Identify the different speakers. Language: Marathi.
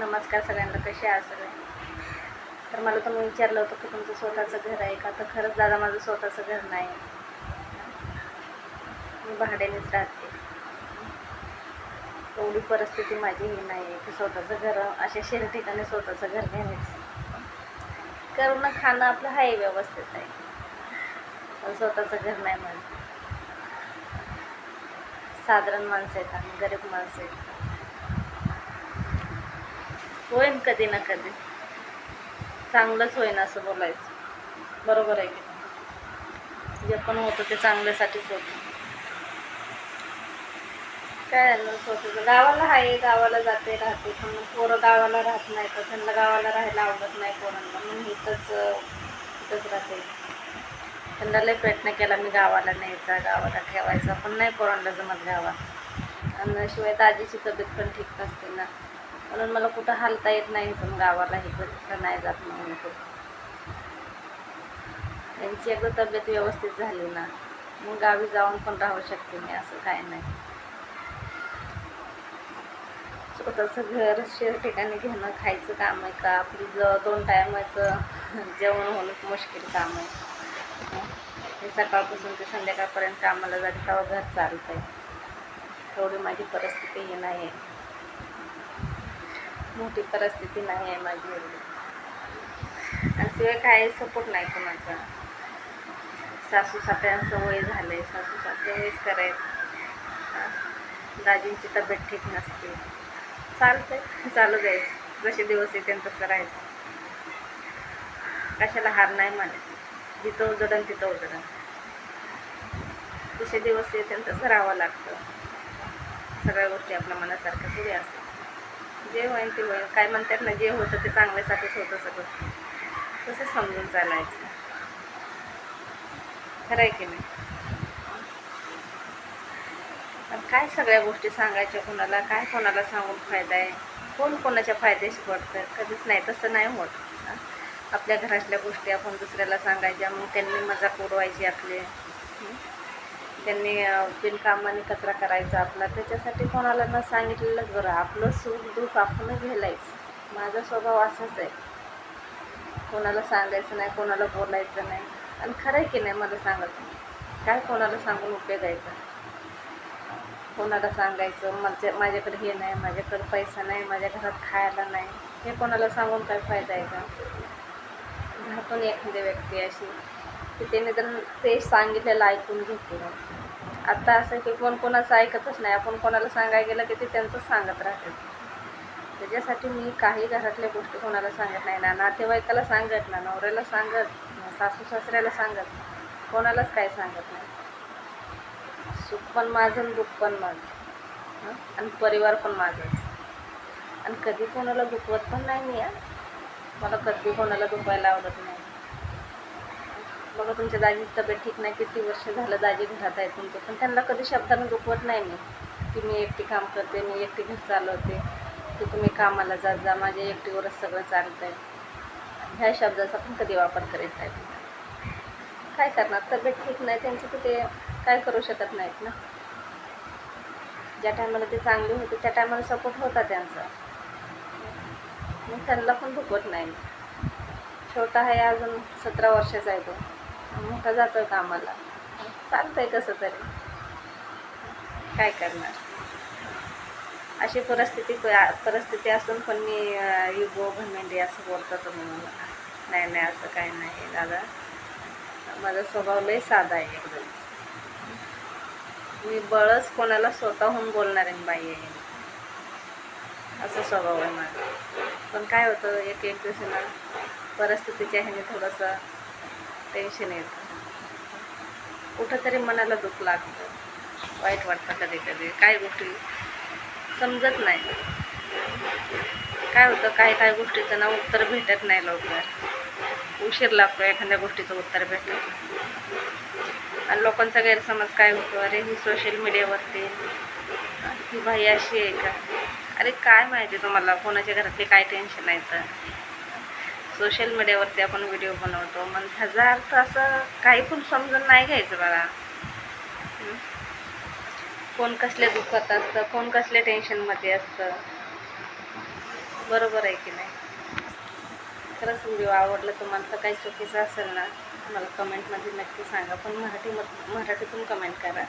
Speaker 1: नमस्कार सगळ्यांना कसे आहात सगळे? तर मला तुम्ही विचारलं होतं की तुमचं स्वतःचं घर आहे का? तर खरंच दादा माझं स्वतःचं घर नाही. मी भाड्यानेच राहते. एवढी परिस्थिती माझी ही नाही आहे की स्वतःचं घर अशा शहर ठिकाणी स्वतःचं घर घेण्याचं करून खाणं आपलं आहे व्यवस्थित आहे. पण स्वतःचं घर नाही माझं साधारण माणसं आहेत आम्ही गरीब माणसं आहेत. होईन कधी ना कधी. चांगलंच होईन असं बोलायचं. बरोबर आहे की जे पण होतं ते चांगल्यासाठीच होतं. काय झालं स्वतःचं? गावाला आहे गावाला जाते राहते. पण पोरं गावाला राहत नाही तर त्यांना गावाला राहायला आवडत नाही पोरांना. म्हणून इथंच इथंच राहते. त्यांना लय प्रयत्न केला मी गावाला न्यायचा गावाला ठेवायचा पण नाही पोरांना जमत गावात. आणि शिवाय दाजीची तब्येत पण ठीक नसते ना. म्हणून मला कुठं हालता येत नाही पण गावाला हे तिथं नाही जात म्हणून कुठं त्यांची एकदा तब्येत व्यवस्थित झाली ना मग गावी जाऊन पण राहू शकते मी असं काय नाही. स्वतःचं घर शेर ठिकाणी घेणं खायचं काम आहे का? आपली ज दोन टायमाचं जेवण होणं मुश्किल काम आहे. हे सकाळपासून ते संध्याकाळपर्यंत कामाला जाते तेव्हा घर चालतं आहे तेवढी माझी परिस्थिती ही नाही आहे मोठी परिस्थिती नाही आहे माझी एवढी. आणि शिवाय काय सपोर्ट नाही कोणाचा. सासू सासऱ्यांचं वय झालं आहे सासू सासरे वयस्कर करायचं दाजींची तब्येत ठीक नसते. चालतंय चालू द्यायचं जसे दिवस येते तसं राहायचं कशाला हार नाही म्हणत जिथं उजडन तिथं उजडन. जसे दिवस येते तसं राहावं लागतं. सगळ्या गोष्टी आपल्या मनासारख्या पुढे असतात. जे होईल ते होईल. काय म्हणतात ना जे होतं ते चांगल्यासाठीच होतं सगळं. तसं समजून चालायचं. खरं आहे की नाही? पण काय सगळ्या गोष्टी सांगायच्या कोणाला? काय कोणाला सांगून फायदा आहे? कोण कोणाच्या फायद्याशी पडतं कधीच नाही. तसं नाही होत. आपल्या घरातल्या गोष्टी आपण दुसऱ्याला सांगायच्या मग त्यांनी मजाक उडवायची आपली. त्यांनी बिनकामाने कचरा करायचा आपला. त्याच्यासाठी कोणाला न सांगितलेलंच बरं. आपलं सुख दुःख आपणच झेलायचं माझा स्वभाव असाच आहे. कोणाला सांगायचं नाही कोणाला बोलायचं नाही. आणि खरं आहे की नाही मला सांगत काय कोणाला सांगून उपयोग आहे का? कोणाला सांगायचं माझ्या माझ्याकडे हे नाही माझ्याकडे पैसा नाही माझ्या घरात खायला नाही. हे कोणाला सांगून काय फायदा आहे का? घरातून एखादी व्यक्ती अशी की त्याने तर ते सांगितलेलं ऐकून घेते आता असं आहे की कोण कोणाचं ऐकतच नाही. आपण कोणाला सांगायला गेलं की ते त्यांचंच सांगत राहतात. त्याच्यासाठी मी काही घरातल्या गोष्टी कोणाला सांगत नाही. ना नातेवाईकाला सांगत ना नवऱ्याला सांगत ना सासू सासऱ्याला सांगत. कोणालाच काय सांगत नाही. सुख पण माझं दुःख पण माझं. आणि परिवार पण माझंच. आणि कधी कोणाला दुखवत पण नाही मी मला कधी कोणाला दुखवायला आवडत नाही. बघा तुमच्या दाजीची तब्येत ठीक नाही किती वर्ष झालं दाजी घरात आहे तुमचं? पण त्यांना कधी शब्दानं दुखवत नाही मी. की मी एकटी काम करते मी एकटी घर चालवते. की तुम्ही कामाला जात जा माझ्या एकटीवरच सगळं चालतं आहे ह्या शब्दाचा पण कधी वापर करीत नाही काय करणार? तब्येत ठीक नाही त्यांचं तर ते काय करू शकत नाहीत ना? ज्या टायमाला ते चांगले होते त्या टायमाला सपोर्ट होता त्यांचा. मग त्यांना पण दुखवत नाही. छोटा आहे अजून सतरा वर्षाचा आहे तो. मोठा जातो कामाला. चालतंय कसं तरी. काय करणार? अशी परिस्थिती परिस्थिती असून पण मी युगो घमेंडी असं बोलतो तुम्ही मला नाही नाही असं काय नाही दादा. माझा स्वभाव लय साधा आहे एकदम. मी बळच कोणाला स्वतःहून बोलणारे बाई आहे. असा स्वभाव आहे माझा. पण काय होतं एक एक दिवशी ना परिस्थितीच्या ह्याने थोडंसं टेन्शन येतं. कुठंतरी मनाला दुःख लागतं. वाईट वाटतं कधी कधी काय गोष्टी समजत नाही. काय होतं? काही काही गोष्टीचं ना उत्तर भेटत नाही लवकर. उशीर लागतो एखाद्या गोष्टीचं उत्तर भेटत आणि लोकांचा गैरसमज काय होतो? अरे ही सोशल मीडियावरती ही बाई अशी आहे का? अरे काय माहिती तुम्हाला? कोणाच्या घरातले काय टेन्शन आहे तर सोशल मीडियावरती आपण व्हिडिओ बनवतो. मग ह्याचा अर्थ असं काही पण समजून नाही घ्यायचं बघा कोण कसल्या दुःखात असतं कोण कसल्या टेन्शनमध्ये असतं. बरोबर आहे की नाही? खरंच व्हिडिओ आवडला तुम्हाला तर काही चुकीचं असेल ना. मला कमेंटमध्ये नक्की सांगा. पण मराठी मराठीतून कमेंट करा.